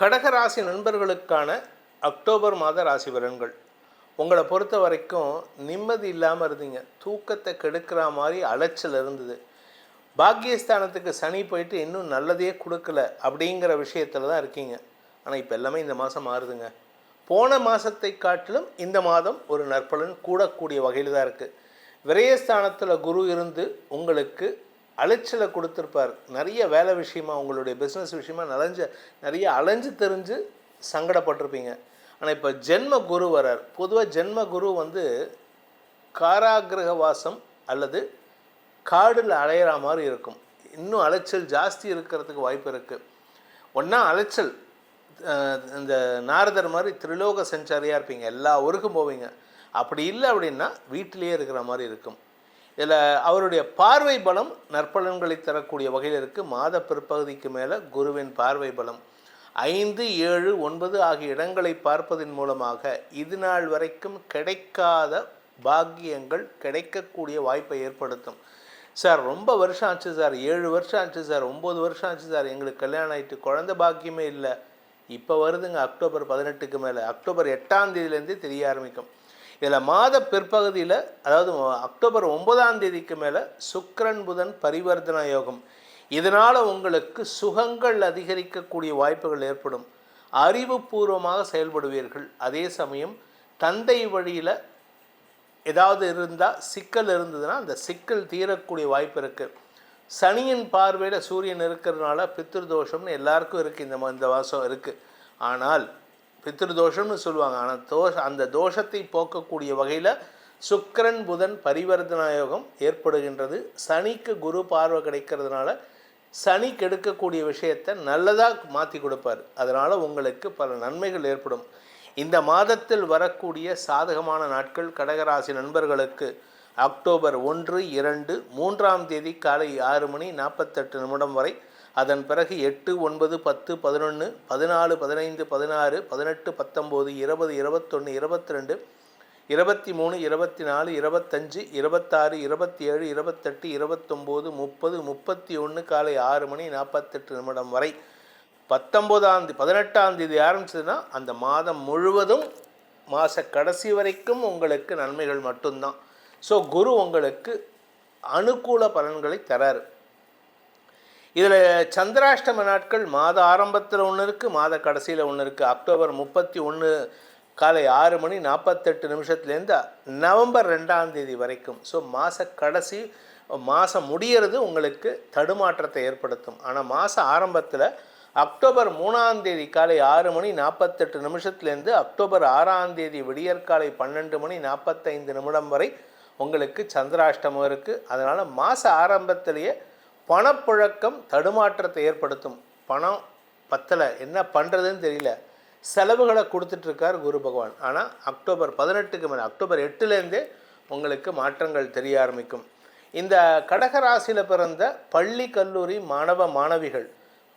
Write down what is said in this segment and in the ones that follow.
கடகராசி நண்பர்களுக்கான அக்டோபர் மாத ராசி பலன்கள். உங்களை பொறுத்த வரைக்கும் நிம்மதி இல்லாமல் இருந்தீங்க. தூக்கத்தை கெடுக்கிற மாதிரி அலைச்சல் இருந்தது. பாக்கியஸ்தானத்துக்கு சனி போயிட்டு இன்னும் நல்லதையே கொடுக்கல அப்படிங்கிற விஷயத்தில் தான் இருக்கீங்க. ஆனால் இப்போ எல்லாமே இந்த மாதம் மாறுதுங்க. போன மாதத்தை காட்டிலும் இந்த மாதம் ஒரு நற்பலன் கூடக்கூடிய வகையில் தான் இருக்குது விரயஸ்தானத்தில் குரு இருந்து உங்களுக்கு அலைச்சலை கொடுத்துருப்பார். நிறைய வேலை விஷயமா உங்களுடைய பிஸ்னஸ் விஷயமா நிறைஞ்ச நிறைய அலைஞ்சு தெரிஞ்சு சங்கடப்பட்டிருப்பீங்க. ஆனால் இப்போ ஜென்ம குரு வரார். பொதுவாக ஜென்ம குரு வந்து காராகிரக வாசம் அல்லது காடில் அலையிற மாதிரி இருக்கும். இன்னும் அலைச்சல் ஜாஸ்தி இருக்கிறதுக்கு வாய்ப்பு இருக்குது ஒன்றா அலைச்சல் இந்த நாரதர் மாதிரி திரிலோக சஞ்சாரியாக இருப்பீங்க. எல்லா ஊருக்கும் போவீங்க. அப்படி இல்லை அப்படின்னா வீட்டிலேயே இருக்கிற மாதிரி இருக்கும். இதில் அவருடைய பார்வை பலம் நற்பலன்களை தரக்கூடிய வகையில் இருக்குது. மாத பிற்பகுதிக்கு மேலே குருவின் பார்வை பலம். ஐந்து ஏழு ஒன்பது ஆகிய இடங்களை பார்ப்பதன் மூலமாக இது நாள் வரைக்கும் கிடைக்காத பாக்கியங்கள் கிடைக்கக்கூடிய வாய்ப்பை ஏற்படுத்தும். சார் ரொம்ப வருஷம் ஆச்சு சார். ஏழு வருஷம் ஆச்சு சார். ஒம்பது வருஷம் ஆச்சு சார். எங்களுக்கு கல்யாணம் ஆயிட்டு குழந்தை பாக்கியமே இல்லை. இப்போ வருதுங்க அக்டோபர் பதினெட்டுக்கு மேலே. அக்டோபர் எட்டாம் தேதியிலேருந்தே தெரிய ஆரம்பிக்கும். இதில் மாத பிற்பகுதியில் அதாவது அக்டோபர் ஒன்பதாம் தேதிக்கு மேலே சுக்கரன் புதன் பரிவர்த்தன யோகம். இதனால் உங்களுக்கு சுகங்கள் அதிகரிக்கக்கூடிய வாய்ப்புகள் ஏற்படும். அறிவுபூர்வமாக செயல்படுவீர்கள். அதே சமயம் தந்தை வழியில் ஏதாவது இருந்தால் சிக்கல் இருந்ததுன்னா அந்த சிக்கல் தீரக்கூடிய வாய்ப்பு இருக்குது சனியின் பார்வையில் சூரியன் இருக்கிறதுனால பித்ருதோஷம்னு எல்லாருக்கும் இருக்குது இந்த மா- இந்த வாசம் இருக்குது ஆனால் பித்திருதோஷம்னு சொல்லுவாங்க. ஆனால் தோஷ அந்த தோஷத்தை போக்கக்கூடிய வகையில் சுக்கரன் புதன் பரிவர்த்தன யோகம் ஏற்படுகின்றது. சனிக்கு குரு பார்வை கிடைக்கிறதுனால சனி கெடுக்கக்கூடிய விஷயத்தை நல்லதாக மாற்றி கொடுப்பார். அதனால் உங்களுக்கு பல நன்மைகள் ஏற்படும். இந்த மாதத்தில் வரக்கூடிய சாதகமான நாட்கள் கடகராசி நண்பர்களுக்கு அக்டோபர் ஒன்று இரண்டு மூன்றாம் தேதி காலை ஆறு மணி நாற்பத்தெட்டு நிமிடம் வரை அதன் பிறகு எட்டு ஒன்பது பத்து பதினொன்று பதினாலு பதினைந்து பதினாறு பதினெட்டு பத்தொம்போது இருபது இருபத்தொன்று இருபத்தி ரெண்டு இருபத்தி மூணு இருபத்தி நாலு இருபத்தஞ்சு இருபத்தாறு இருபத்தி ஏழு இருபத்தெட்டு இருபத்தொம்போது முப்பது முப்பத்தி ஒன்று காலை ஆறு மணி நாற்பத்தெட்டு நிமிடம் வரை. பத்தொம்போதாம் தேதி பதினெட்டாம் தேதி ஆரம்பிச்சதுன்னா அந்த மாதம் முழுவதும் மாத கடைசி வரைக்கும் உங்களுக்கு நன்மைகள் மட்டும்தான். ஸோ குரு உங்களுக்கு அனுகூல பலன்களை தராரு. இதில் சந்திராஷ்டம நாட்கள் மாத ஆரம்பத்தில் ஒன்று இருக்குது மாத கடைசியில் ஒன்று இருக்குது அக்டோபர் முப்பத்தி ஒன்று காலை ஆறு மணி நாற்பத்தெட்டு நிமிஷத்துலேருந்து நவம்பர் ரெண்டாம் தேதி வரைக்கும். ஸோ மாத கடைசி மாதம் முடியறது உங்களுக்கு தடுமாற்றத்தை ஏற்படுத்தும். ஆனால் மாத ஆரம்பத்தில் அக்டோபர் மூணாம் தேதி காலை ஆறு மணி நாற்பத்தெட்டு நிமிஷத்துலேருந்து அக்டோபர் ஆறாம் தேதி விடியற்காலை பன்னெண்டு மணி நாற்பத்தைந்து நிமிடம் வரை உங்களுக்கு சந்திராஷ்டமம் இருக்குது அதனால் மாத ஆரம்பத்திலேயே பணப்புழக்கம் தடுமாற்றத்தை ஏற்படுத்தும். பணம் பத்தலை என்ன பண்ணுறதுன்னு தெரியல. செலவுகளை கொடுத்துட்ருக்கார் குரு பகவான். ஆனால் அக்டோபர் பதினெட்டுக்கு மேலே அக்டோபர் எட்டுலேருந்தே உங்களுக்கு மாற்றங்கள் தெரிய ஆரம்பிக்கும். இந்த கடகராசியில் பிறந்த பள்ளி கல்லூரி மாணவ மாணவிகள்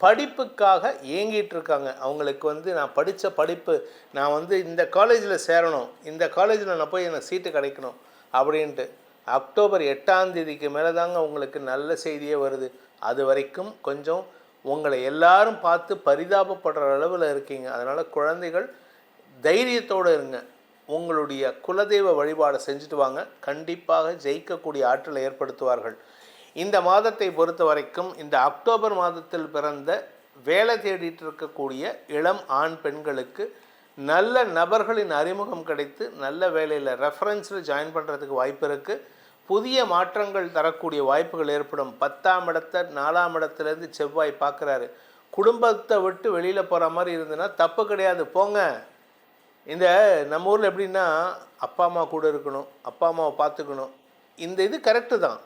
படிப்புக்காக ஏங்கிட்டு இருக்காங்க அவங்களுக்கு வந்து நான் படித்த படிப்பு நான் வந்து இந்த காலேஜில் சேரணும் இந்த காலேஜில் நான் போய் எனக்கு சீட்டு கிடைக்கணும் அப்படின்ட்டு. அக்டோபர் எட்டாம் தேதிக்கு மேலே தாங்க உங்களுக்கு நல்ல செய்தியே வருது. அது வரைக்கும் கொஞ்சம் உங்களை எல்லாரும் பார்த்து பரிதாபப்படுற அளவில் இருக்கீங்க. அதனால் குழந்தைகள் தைரியத்தோடு இருங்க. உங்களுடைய குலதெய்வ வழிபாடை செஞ்சுட்டு வாங்க. கண்டிப்பாக ஜெயிக்கக்கூடிய ஆற்றலை ஏற்படுத்துவார்கள். இந்த மாதத்தை பொறுத்த வரைக்கும் இந்த அக்டோபர் மாதத்தில் பிறந்த வேலை தேடிட்டு இருக்கக்கூடிய இளம் ஆண் பெண்களுக்கு நல்ல நபர்களின் அறிமுகம் கிடைத்து நல்ல வேலையில் ரெஃபரன்ஸில் ஜாயின் பண்ணுறதுக்கு வாய்ப்பு இருக்குது புதிய மாற்றங்கள் தரக்கூடிய வாய்ப்புகள் ஏற்படும். பத்தாம் இடத்தை நாலாம் இடத்துலேருந்து செவ்வாய் பார்க்குறாரு. குடும்பத்தை விட்டு வெளியில் போகிற மாதிரி இருந்ததுன்னா தப்பு கிடையாது. போங்க. இந்த நம்ம ஊரில் எப்படின்னா அப்பா அம்மா கூட இருக்கணும். அப்பா அம்மாவை பார்த்துக்கணும். இந்த இது கரெக்டு தான்.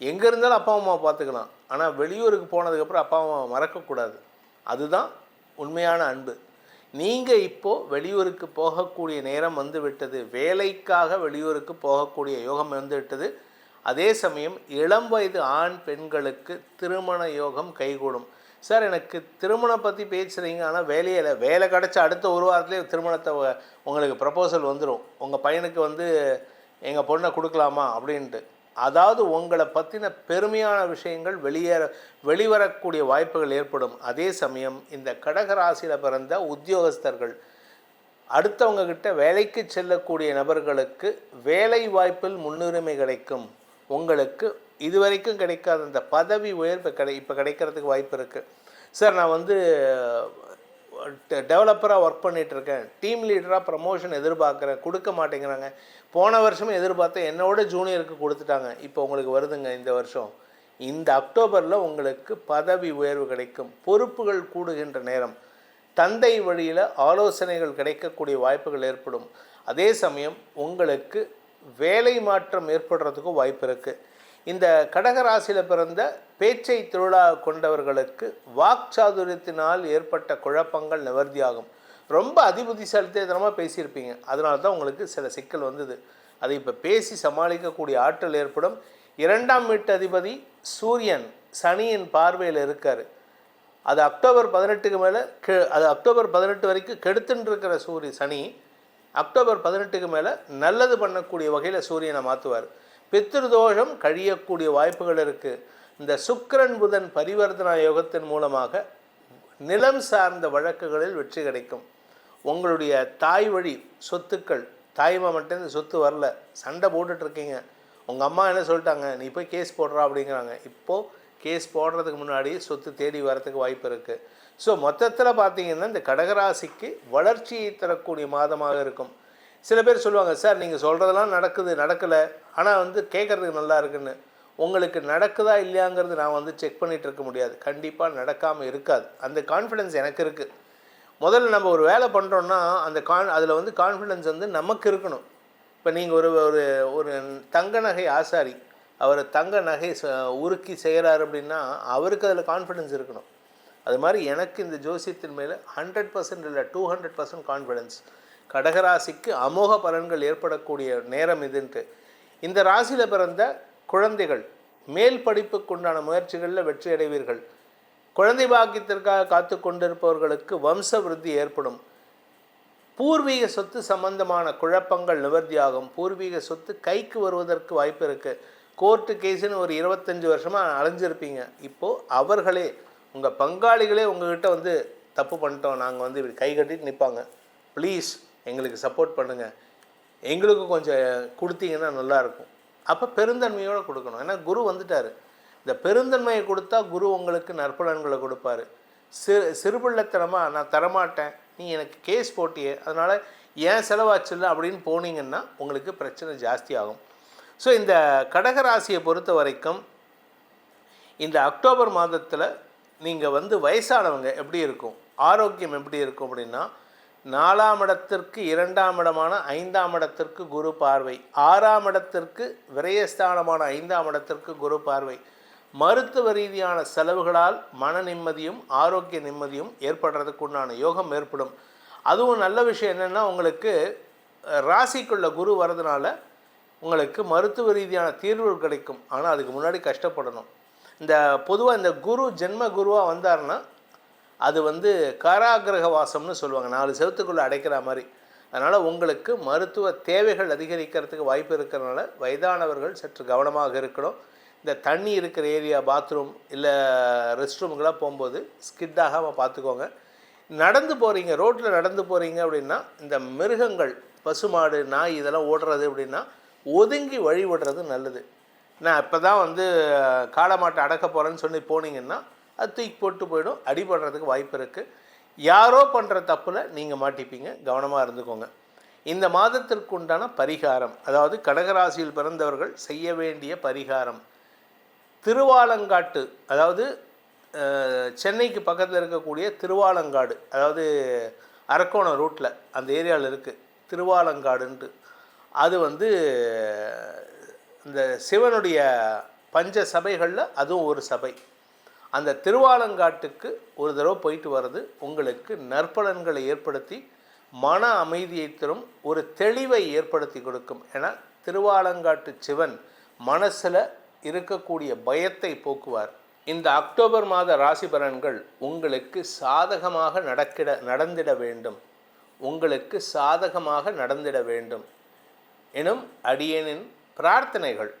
எங்கே இருந்தாலும் அப்பா அம்மாவை பார்த்துக்கலாம். ஆனால் வெளியூருக்கு போனதுக்கப்புறம் அப்பா அம்மாவை மறக்கக்கூடாது. அதுதான் உண்மையான அன்பு. நீங்கள் இப்போது வெளியூருக்கு போகக்கூடிய நேரம் வந்து விட்டது வேலைக்காக வெளியூருக்கு போகக்கூடிய யோகம் வந்து விட்டது அதே சமயம் இளம் வயது ஆண் பெண்களுக்கு திருமண யோகம் கைகூடும். சார் எனக்கு திருமணம் பற்றி பேசுகிறீங்க ஆனால் வேலையில் வேலை கிடச்ச அடுத்த ஒரு வாரத்துலேயே திருமணத்தை உங்களுக்கு ப்ரப்போசல் வந்துடும் உங்கள் பையனுக்கு வந்து எங்கள் பொண்ணை கொடுக்கலாமா அப்படின்ட்டு. அதாவது உங்களை பற்றின பெருமையான விஷயங்கள் வெளியேற வெளிவரக்கூடிய வாய்ப்புகள் ஏற்படும். அதே சமயம் இந்த கடகராசியில் பிறந்த உத்தியோகஸ்தர்கள் அடுத்தவங்க கிட்ட வேலைக்கு செல்லக்கூடிய நபர்களுக்கு வேலை வாய்ப்பில் முன்னுரிமை கிடைக்கும். உங்களுக்கு இதுவரைக்கும் கிடைக்காத அந்த பதவி உயர்வு கிடை இப்போ கிடைக்கிறதுக்கு வாய்ப்பு இருக்குது சார் நான் வந்து டெவலப்பராக ஒர்க் பண்ணிகிட்டு இருக்கேன் டீம் லீடராக ப்ரமோஷன் எதிர்பார்க்குறேன். கொடுக்க மாட்டேங்கிறாங்க. போன வருஷமும் எதிர்பார்த்தேன் என்னோட ஜூனியருக்கு கொடுத்துட்டாங்க. இப்போ உங்களுக்கு வருதுங்க இந்த வருஷம். இந்த அக்டோபரில் உங்களுக்கு பதவி உயர்வு கிடைக்கும். பொறுப்புகள் கூடுகின்ற நேரம். தந்தை வழியில் ஆலோசனைகள் கிடைக்கக்கூடிய வாய்ப்புகள் ஏற்படும். அதே சமயம் உங்களுக்கு வேலை மாற்றம் ஏற்படுறதுக்கும் வாய்ப்பு இருக்குது இந்த கடகராசியில் பிறந்த பேச்சை திருவிழா கொண்டவர்களுக்கு வாக்சாதுரியத்தினால் ஏற்பட்ட குழப்பங்கள் நிவர்த்தியாகும். ரொம்ப அதிபுத்திசாலித்தனமாக பேசியிருப்பீங்க. அதனால தான் உங்களுக்கு சில சிக்கல் வந்தது. அதை இப்போ பேசி சமாளிக்கக்கூடிய ஆற்றல் ஏற்படும். இரண்டாம் வீட்டு அதிபதி சூரியன் சனியின் பார்வையில் இருக்கார். அது அக்டோபர் பதினெட்டுக்கு மேலே கெ அது அக்டோபர் பதினெட்டு வரைக்கும் கெடுத்துன்னு இருக்கிற சூரிய சனி அக்டோபர் பதினெட்டுக்கு மேலே நல்லது பண்ணக்கூடிய வகையில் சூரியனை மாற்றுவார் பித்ருதோஷம் கழியக்கூடிய வாய்ப்புகள் இருக்குது இந்த சுக்கரன் புதன் பரிவர்த்தனா யோகத்தின் மூலமாக நிலம் சார்ந்த வழக்குகளில் வெற்றி கிடைக்கும். உங்களுடைய தாய் வழி சொத்துக்கள் தாய்மாமன்ட்டு இந்த சொத்து வரல சண்டை போட்டுட்ருக்கீங்க உங்கள் அம்மா என்ன சொல்லிட்டாங்க? நீ போய் கேஸ் போடுறா அப்படிங்கிறாங்க. இப்போது கேஸ் போடுறதுக்கு முன்னாடி சொத்து தேடி வரதுக்கு வாய்ப்பு இருக்குது ஸோ மொத்தத்தில் பார்த்தீங்கன்னா இந்த கடகராசிக்கு வளர்ச்சியை தரக்கூடிய மாதமாக இருக்கும். சில பேர் சொல்லுவாங்க சார் நீங்கள் சொல்கிறதெல்லாம் நடக்குது நடக்கலை. ஆனால் வந்து கேட்குறதுக்கு நல்லா இருக்குன்னு. உங்களுக்கு நடக்குதா இல்லையாங்கிறது நான் வந்து செக் பண்ணிகிட்டு இருக்க முடியாது. கண்டிப்பாக நடக்காமல் இருக்காது. அந்த கான்ஃபிடென்ஸ் எனக்கு இருக்குது முதல்ல நம்ம ஒரு வேலை பண்ணுறோன்னா அந்த கான் அதில் வந்து கான்ஃபிடென்ஸ் வந்து நமக்கு இருக்கணும். இப்போ நீங்கள் ஒரு ஒரு ஒரு தங்க நகை ஆசாரி அவர் தங்க நகை உருக்கி செய்கிறாரு அப்படின்னா அவருக்கு அதில் கான்ஃபிடென்ஸ் இருக்கணும். அது மாதிரி எனக்கு இந்த ஜோசியத்தின் மேலே ஹண்ட்ரட் பர்சன்ட் இல்லை டூ ஹண்ட்ரட் பர்சன்ட் கான்ஃபிடென்ஸ் கடகராசிக்கு அமோக பலன்கள் ஏற்படக்கூடிய நேரம் இதுன்ட்டு. இந்த ராசியில் பிறந்த குழந்தைகள் மேல் படிப்புக்குண்டான முயற்சிகளில் வெற்றி அடைவீர்கள். குழந்தை பாக்கியத்திற்காக காத்து கொண்டிருப்பவர்களுக்கு வம்ச விருத்தி ஏற்படும். பூர்வீக சொத்து சம்பந்தமான குழப்பங்கள் நிவர்த்தியாகும். பூர்வீக சொத்து கைக்கு வருவதற்கு வாய்ப்பு இருக்குது கோர்ட்டு கேஸுன்னு ஒரு இருபத்தஞ்சி வருஷமாக அலைஞ்சிருப்பீங்க. இப்போது அவர்களே உங்கள் பங்காளிகளே உங்கள்கிட்ட வந்து தப்பு பண்ணிட்டோம். நாங்கள் வந்து இப்படி கை கட்டிட்டு நிற்பாங்க ப்ளீஸ் எங்களுக்கு சப்போர்ட் பண்ணுங்கள் எங்களுக்கு கொஞ்சம் கொடுத்தீங்கன்னா நல்லாயிருக்கும். அப்போ பெருந்தன்மையோடு கொடுக்கணும். ஏன்னா குரு வந்துட்டார். இந்த பெருந்தன்மையை கொடுத்தா குரு உங்களுக்கு நற்பலன்களை கொடுப்பாரு. சிறு சிறுபிள்ளைத்தனமாக நான் தரமாட்டேன். நீ எனக்கு கேஸ் போட்டியே. அதனால் ஏன் செலவாச்சுல்ல? அப்படின்னு போனீங்கன்னா உங்களுக்கு பிரச்சனை ஜாஸ்தி ஆகும் ஸோ இந்த கடகராசியை பொறுத்த வரைக்கும் இந்த அக்டோபர் மாதத்தில் நீங்கள் வந்து வயசானவங்க எப்படி இருக்கும்? ஆரோக்கியம் எப்படி இருக்கும் அப்படின்னா நாலாம் இடத்திற்கு இரண்டாம் இடமான ஐந்தாம் இடத்திற்கு குரு பார்வை. ஆறாம் இடத்திற்கு விரயஸ்தானமான ஐந்தாம் இடத்திற்கு குரு பார்வை. மருத்துவ ரீதியான செலவுகளால் மன நிம்மதியும் ஆரோக்கிய நிம்மதியும் ஏற்படுறதுக்கு உண்டான யோகம் ஏற்படும். அதுவும் நல்ல விஷயம் என்னென்னா உங்களுக்கு ராசிக்குள்ள குரு வரதுனால உங்களுக்கு மருத்துவ ரீதியான தீர்வுகள் கிடைக்கும். ஆனால் அதுக்கு முன்னாடி கஷ்டப்படணும். இந்த பொதுவாக இந்த குரு ஜென்ம குருவாக வந்தார்னா அது வந்து காராகிரக வாசம்னு சொல்லுவாங்க. நாலு செவத்துக்குள்ளே அடைக்கிற மாதிரி. அதனால் உங்களுக்கு மருத்துவ தேவைகள் அதிகரிக்கிறதுக்கு வாய்ப்பு இருக்கிறனால வயதானவர்கள் சற்று கவனமாக இருக்கணும். இந்த தண்ணி இருக்கிற ஏரியா பாத்ரூம் இல்லை ரெஸ்ட் ரூமுக்கெல்லாம் போகும்போது ஸ்கிட் ஆகாமல் பார்த்துக்கோங்க. நடந்து போகிறீங்க ரோட்டில் நடந்து போகிறீங்க அப்படின்னா இந்த மிருகங்கள் பசுமாடு நாய் இதெல்லாம் ஓடுறது அப்படின்னா ஒதுங்கி வழி விடுறது நல்லது. நான் இப்போ தான் வந்து காலமாட்டை அடக்க போகிறேன்னு சொல்லி போனீங்கன்னா அது தூக்கி போட்டு போயிடும். அடிபடுறதுக்கு வாய்ப்பு இருக்குது யாரோ பண்ணுற தப்பில் நீங்கள் மாட்டிப்பீங்க. கவனமாக இருந்துக்கோங்க. இந்த மாதத்திற்கு உண்டான பரிகாரம் அதாவது கடகராசியில் பிறந்தவர்கள் செய்ய வேண்டிய பரிகாரம் திருவாலங்காட்டு அதாவது சென்னைக்கு பக்கத்தில் இருக்கக்கூடிய திருவாலங்காடு அதாவது அரக்கோணம் ரூட்டில் அந்த ஏரியாவில் இருக்குது திருவாலங்காடுன்ட்டு. அது வந்து இந்த சிவனுடைய பஞ்ச சபைகளில் அதுவும் ஒரு சபை. அந்த திருவாலங்காட்டுக்கு ஒரு தடவை போயிட்டு வர்றது உங்களுக்கு நற்பலன்களை ஏற்படுத்தி மன அமைதியை தரும் ஒரு தெளிவை ஏற்படுத்தி கொடுக்கும். ஏன்னா திருவாலங்காட்டு சிவன் மனசில் இருக்கக்கூடிய பயத்தை போக்குவார். இந்த அக்டோபர் மாத ராசி பலன்கள் உங்களுக்கு சாதகமாக நடக்கிட நடந்திட வேண்டும். உங்களுக்கு சாதகமாக நடந்திட வேண்டும். எனும் அடியேனின் பிரார்த்தனைகள்.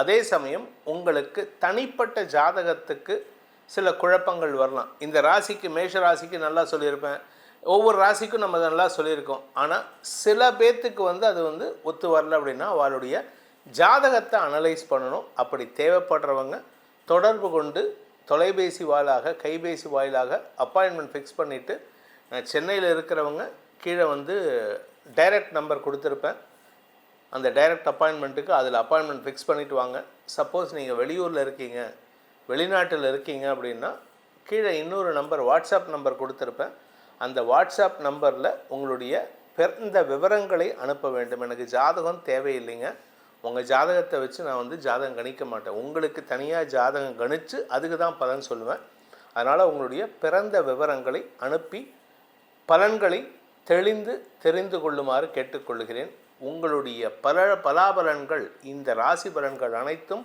அதே சமயம் உங்களுக்கு தனிப்பட்ட ஜாதகத்துக்கு சில குழப்பங்கள் வரலாம். இந்த ராசிக்கு மேஷ ராசிக்கு நல்லா சொல்லியிருப்பேன். ஒவ்வொரு ராசிக்கும் நம்ம நல்லா சொல்லியிருக்கோம். ஆனால் சில பேர்த்துக்கு வந்து அது வந்து ஒத்து வரல அப்படின்னா அவளுடைய ஜாதகத்தை அனலைஸ் பண்ணணும். அப்படி தேவைப்படுறவங்க தொடர்பு கொண்டு தொலைபேசி வாயிலாக கைபேசி வாயிலாக அப்பாயின்மெண்ட் ஃபிக்ஸ் பண்ணிவிட்டு சென்னையில் இருக்கிறவங்க கீழே வந்து டைரக்ட் நம்பர் கொடுத்துருப்பேன். அந்த டைரக்ட் அப்பாயின்மெண்ட்டுக்கு அதில் அப்பாயின்மெண்ட் ஃபிக்ஸ் பண்ணிவிட்டு வாங்க. சப்போஸ் நீங்கள் வெளியூரில் இருக்கீங்க. வெளிநாட்டில் இருக்கீங்க அப்படின்னா கீழே இன்னொரு நம்பர் வாட்ஸ்அப் நம்பர் கொடுத்துருப்பேன். அந்த வாட்ஸ்அப் நம்பரில் உங்களுடைய பிறந்த விவரங்களை அனுப்ப வேண்டும். எனக்கு ஜாதகம் தேவையில்லைங்க. உங்கள் ஜாதகத்தை வச்சு நான் வந்து ஜாதகம் கணிக்க மாட்டேன். உங்களுக்கு தனியாக ஜாதகம் கணித்து அதுக்கு தான் பலன் சொல்லுவேன். அதனால் உங்களுடைய பிறந்த விவரங்களை அனுப்பி பலன்களை தெளிந்து தெரிந்து கொள்ளுமாறு கேட்டுக்கொள்கிறேன். உங்களுடைய பல பலாபலன்கள் இந்த ராசி பலன்கள் அனைத்தும்